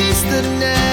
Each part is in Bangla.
she's the next.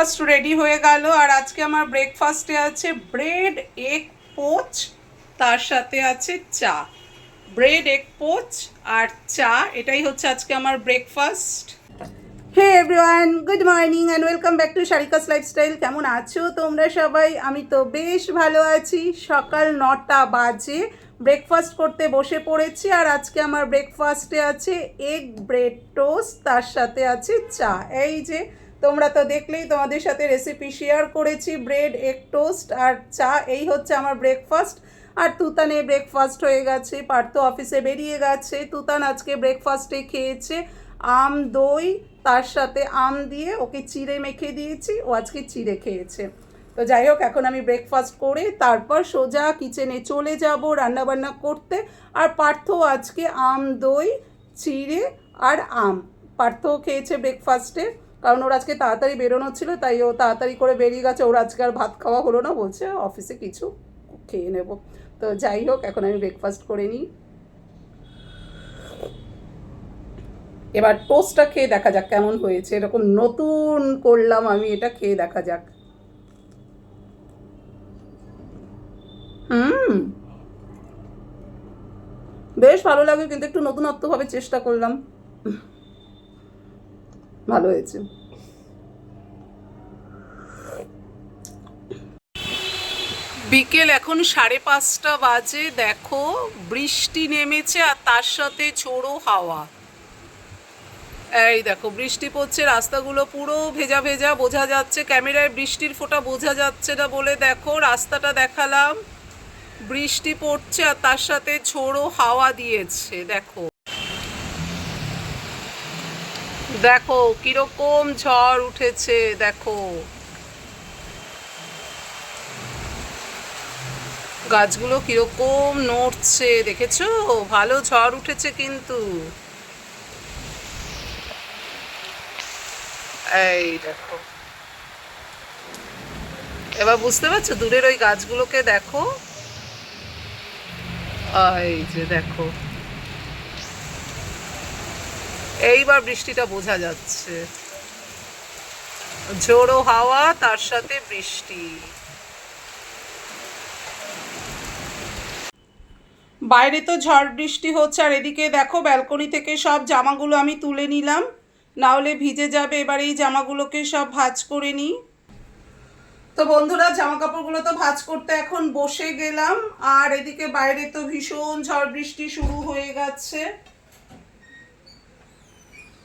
Breakfast ready হয়ে গেল। আর আজকে আমার ব্রেকফাস্টে আছে ব্রেড এগ পোচ তার সাথে আছে চা। ব্রেড এগ পোচ আর চা, এটাই হচ্ছে আজকে আমার breakfast hey everyone good morning and welcome back to Sharika's lifestyle কেমন আছো তোমরা সবাই? আমি তো বেশ ভালো আছি। সকাল নটা বাজে। ব্রেকফাস্ট করতে বসে পড়েছি আর আজকে আমার ব্রেকফাস্টে আছে এগ ব্রেড টোস্ট তার সাথে আছে চা। এই যে তোমরা তো দেখলেই তোমাদের সাথে রেসিপি শেয়ার করেছি ব্রেড এগ টোস্ট আর চা, এই হচ্ছে আমার ব্রেকফাস্ট আর তুতানে ব্রেকফাস্ট হয়ে গেছে, পার্থ অফিসে বেরিয়ে গেছে। তুতান আজকে ব্রেকফাস্টে খেয়েছে আম, দই, তার সাথে আম দিয়ে ওকে চিড়ে মেখে দিয়েছি, ও আজকে চিড়ে খেয়েছে। তো যাই হোক, এখন আমি ব্রেকফাস্ট করে তারপর সোজা কিচেনে চলে যাব রান্নাবান্না করতে। আর পার্থ আজকে আম, দই, চিড়ে আর আম। পার্থও খেয়েছে ব্রেকফাস্টে কারণ ওর আজকে তাড়াতাড়ি বেরোনো ছিল, তাই ও তাড়াতাড়ি করে বেরিয়ে গেছে। ওর আজকে আর ভাত খাওয়া হলো না, বলছে অফিসে কিছু খেয়ে নেব। তো যাই হোক, এখন আমি ব্রেকফাস্ট করে নিই। এবার টোস্টটা খেয়ে দেখা যাক কেমন হয়েছে। এরকম নতুন করলাম আমি, এটা খেয়ে দেখা যাক। হুম। বেশ ভালো লাগে, কিন্তু একটু নতুনত্বভাবে চেষ্টা করলাম। ভালো হয়েছে। বিকেল এখন সাড়ে পাঁচটা বাজে, দেখো, বৃষ্টি নেমেছে আর তার সাথে ঝোড়ো হাওয়া। এই দেখো, বৃষ্টি পড়ছে, রাস্তাগুলো পুরো ভেজা ভেজা, বোঝা যাচ্ছে, ক্যামেরায় বৃষ্টির ফোঁটা বোঝা যাচ্ছে না বলে দেখো, রাস্তাটা দেখালাম। বৃষ্টি পড়ছে আর তার সাথে ছোড়ো হাওয়া দিয়েছে, দেখো। দেখো, কীরকম ঝড় উঠেছে, দেখো। গাছগুলো কীরকম নড়ছে, দেখেছ? ভালো ঝড় উঠেছে কিন্তু। এই দেখো। এবার বুঝতে পারছ, দূরের ওই গাছগুলোকে দেখো? এই যে দেখো। এইবার বৃষ্টিটা বোঝা যাচ্ছে। ঝোড়ো হাওয়া, তার সাথে বৃষ্টি। বাইরে তো ঝড় বৃষ্টি হচ্ছে, আর এদিকে দেখো ব্যালকনি থেকে সব জামাগুলো আমি তুলে নিলাম। না হলে ভিজে যাবে, এবার এই জামাগুলোকে সব ভাঁজ করে নিই। তো বন্ধুরা জামা কাপড়গুলো তো ভাঁজ করতে এখন বসে গেলাম, আর এদিকে বাইরে তো ভীষণ ঝড় বৃষ্টি শুরু হয়ে গেছে।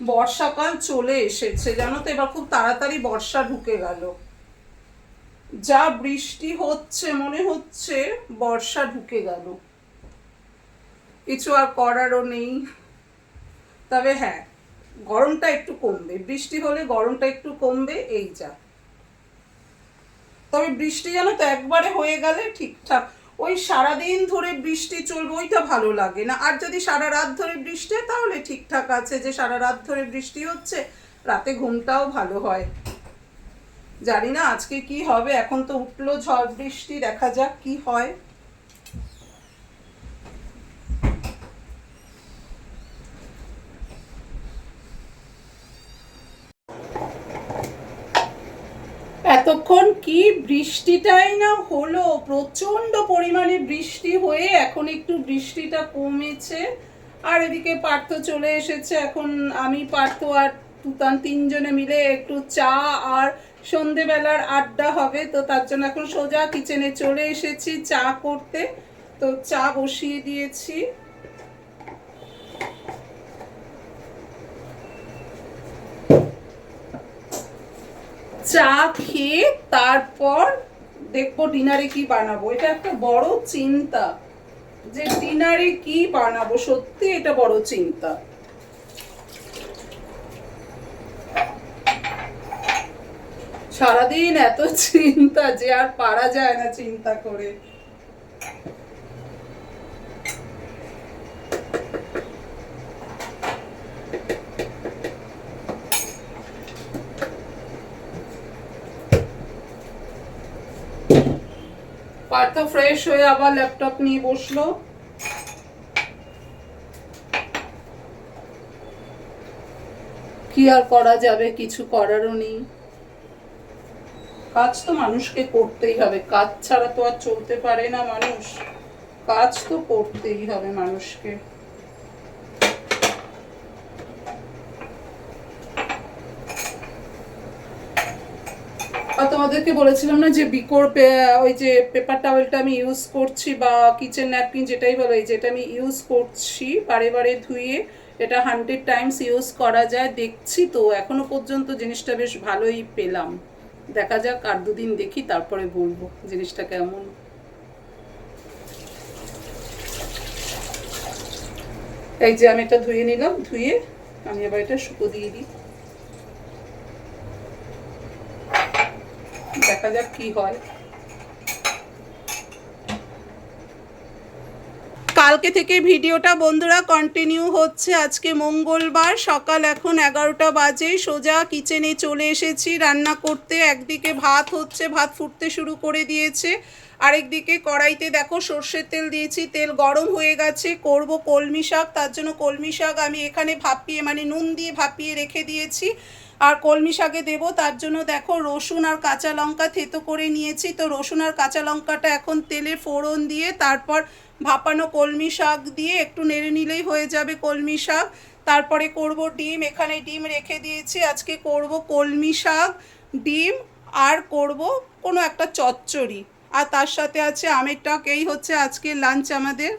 বর্ষাকাল চলে এসেছে, জানো তো? এবার খুব তাড়াতাড়ি বর্ষা ঢুকে গেল। যা বৃষ্টি হচ্ছে, মনে হচ্ছে বর্ষা ঢুকে গেল। কিছু আর করারও নেই। তবে হ্যাঁ গরমটা একটু কমবে। বৃষ্টি হলে গরমটা একটু কমবে, এই যা। তবে বৃষ্টি যেন তো একবারে হয়ে গেলে ঠিকঠাক। ওই সারাদিন ধরে বৃষ্টি চলবে, ওইটা ভালো লাগে না। আর যদি সারা রাত ধরে বৃষ্টি হয়, তাহলে ঠিকঠাক আছে যে সারা রাত ধরে বৃষ্টি হচ্ছে, রাতে ঘুমটাও ভালো হয়। জানি না আজকে কি হবে, এখন তো উঠল ঝড় বৃষ্টি, দেখা যাক কি হয় এতক্ষণ কি বৃষ্টিটাই না হলো প্রচণ্ড পরিমাণে বৃষ্টি হয়ে এখন একটু বৃষ্টিটা কমেছে। আর এদিকে পার্থ চলে এসেছে, এখন আমি, পার্থ আর তুতান তিনজনে মিলে একটু চা আর সন্ধেবেলার আড্ডা হবে, তো তার জন্য এখন সোজা কিচেনে চলে এসেছি চা করতে। তো চা বসিয়ে দিয়েছি। চা খেয়ে তারপর দেখব ডিনারে কি বানাবো। এটা একটা বড় চিন্তা যে ডিনারে কি বানাবো, সত্যি এটা বড় চিন্তা। সারাদিন এত চিন্তা যে আর পারা যায় না চিন্তা করে। পার্থ ফ্রেশ হয়ে আবার ল্যাপটপ নিয়ে বসল। কি আর করা যাবে, কিছু করারও নেই। কাজ তো মানুষকে করতেই হবে, কাজ ছাড়া তো আর চলতে পারে না মানুষ। কাজ তো করতেই হবে মানুষকে। আর তোমাদেরকে বলেছিলাম না যে বিকোর ওই যে পেপার টাওয়েলটা আমি ইউজ করছি বা কিচেন ন্যাপকিন যেটাই বলো, এই যেটা আমি ইউজ করছি, বারে বারে ধুয়ে এটা হান্ড্রেড টাইমস ইউজ করা যায়। দেখছি তো, এখনও পর্যন্ত জিনিসটা বেশ ভালোই পেলাম। দেখা যাক, আর দুদিন দেখি, তারপরে বলব জিনিসটা কেমন। এই যে আমি এটা ধুয়ে নিলাম, ধুয়ে আমি আবার এটা শুকো দিয়ে দিই। দেখা যাক কি হয়। কালকে থেকে ভিডিওটা বন্ধুরা কন্টিনিউ হচ্ছে। আজকে মঙ্গলবার, সকাল এখন এগারোটা বাজে। সোজা কিচেনে চলে এসেছি। রান্না করতে একদিকে ভাত হচ্ছে, ভাত ফুটতে শুরু করে দিয়েছে। আরেকদিকে কড়াইতে দেখো সর্ষের তেল দিয়েছি, তেল গরম হয়ে গেছে, করব কলমি শাক, তার জন্য কলমি শাক আমি এখানে ভাপিয়ে মানে নুন দিয়ে ভাপিয়ে রেখে দিয়েছি। আর কলমি শাকে দেবো, তার জন্য দেখো রসুন আর কাঁচা লঙ্কা থেতো করে নিয়েছি। তো রসুন আর কাঁচা লঙ্কাটা এখন তেলে ফোড়ন দিয়ে, তারপর ভাপানো কলমি শাক দিয়ে একটু নেড়ে নিলেই হয়ে যাবে কলমি শাক। তারপরে করব ডিম, এখানে ডিম রেখে দিয়েছি, আজকে করব কলমি শাক, ডিম আর করব কোনো একটা চচ্চড়ি। আর তার সাথে আছে আমের টক, এই হচ্ছে আজকে লাঞ্চ আমাদের।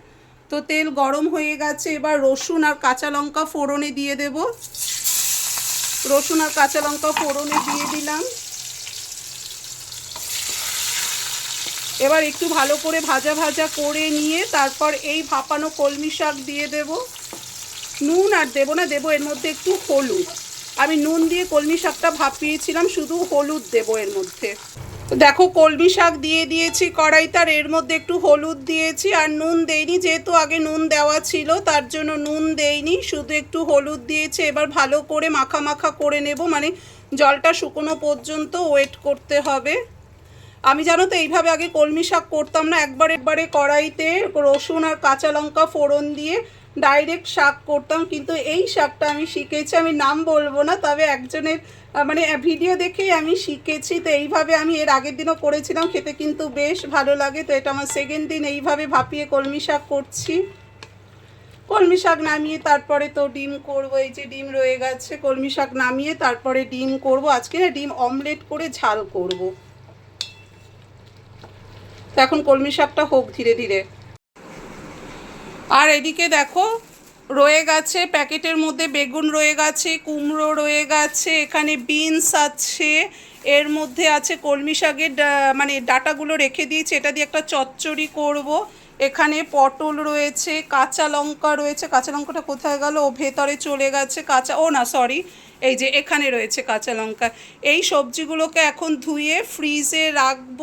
তো তেল গরম হয়ে গেছে, এবার রসুন আর কাঁচা লঙ্কা ফোড়নে দিয়ে দেবো। রসুন আর কাঁচা লঙ্কা ফোড়নে দিয়ে দিলাম। এবার একটু ভালো করে ভাজা ভাজা করে নিয়ে তারপর এই ভাপানো কলমি শাক দিয়ে দেব। নুন আর দেবো না, দেবো এর মধ্যে একটু হলুদ। আমি নুন দিয়ে কলমি শাকটা ভাপিয়েছিলাম, শুধু হলুদ দেবো এর মধ্যে। দেখো, কলমি শাক দিয়ে দিয়েছি কড়াইতে আর এর মধ্যে একটু হলুদ দিয়েছি আর নুন দেইনি, যেহেতু আগে নুন দেওয়া ছিল, তার জন্য নুন দেইনি, শুধু একটু হলুদ দিয়েছি, এবার ভালো করে মাখা মাখা করে নেব মানে জলটা শুকনো পর্যন্ত ওয়েট করতে হবে। আমি জানো তো, এইভাবে আগে কলমি শাক করতাম না, একবার একবারে কড়াইতে রসুন আর কাঁচা লঙ্কা ফোড়ন দিয়ে ডাইরেক্ট শাক করতাম, কিন্তু এই শাকটা আমি শিখেছি, আমি নাম বলব না, তবে একজনের মানে ভিডিও দেখেই আমি শিখেছি, তো এইভাবে আমি এর আগের দিনও করেছিলাম, খেতে কিন্তু বেশ ভালো লাগে, তো এটা আমার সেকেন্ড দিন, এইভাবে ভাপিয়ে কলমি শাক করছি। কলমি শাক নামিয়ে তারপরে তো ডিম করব, এই যে ডিম রয়ে গেছে, কলমি শাক নামিয়ে তারপরে ডিম করব, আজকে না ডিম অমলেট করে ঝাল করব। তো এখন কলমি শাকটা হোক ধীরে ধীরে। আর এদিকে দেখো, রয়ে গেছে, প্যাকেটের মধ্যে বেগুন রয়ে গেছে, কুমড়ো রয়ে গেছে, এখানে বিনস আছে, এর মধ্যে আছে কলমি শাকের মানে ডাটাগুলো রেখে দিয়েছি, এটা দিয়ে একটা চচ্চড়ি করব। এখানে পটল রয়েছে, কাঁচা লঙ্কা রয়েছে, কাঁচা লঙ্কাটা কোথায় গেল? ও ভেতরে চলে গেছে, কাঁচা, ও না সরি এই যে এখানে রয়েছে কাঁচা লঙ্কা। এই সবজিগুলোকে এখন ধুয়ে ফ্রিজে রাখব।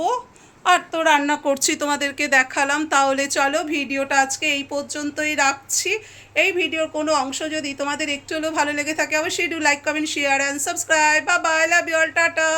আর তো রান্না করছি, তোমাদেরকে দেখালাম। তাহলে চলো ভিডিওটা আজকে এই পর্যন্তই রাখছি। এই ভিডিওর কোনো অংশ যদি তোমাদের একটু হলেও ভালো লেগে থাকে, অবশ্যই do like comment share and subscribe বা bye love you all ta-ta.